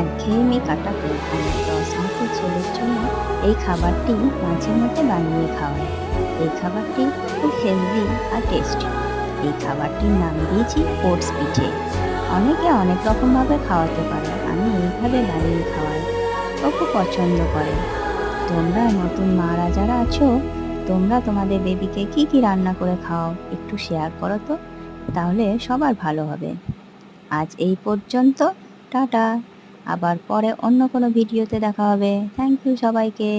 একঘেয়েমি কাটাতে আমি মাসের ছেলের জন্য এই খাবারটি মাঝে মধ্যে বানিয়ে খাওয়াই। এই খাবারটি খুব হেলদি আর টেস্টি এই খাবারটির নাম দিয়েছি ওটস পিঠে। অনেকে অনেক রকমভাবে খাওয়াতে পারে, আমি এইভাবে বানিয়ে খাওয়াই। ও খুব পছন্দ করে। তোমরা নতুন মারা যারা আছো, তোমরা তোমাদের বেবিকে কি কি রান্না করে খাও একটু শেয়ার করো তো, তাহলে সবার ভালো হবে। আজ এই পর্যন্ত, টাটা। আবার পরে অন্য কোনো ভিডিওতে দেখা হবে। থ্যাংক ইউ সবাইকে।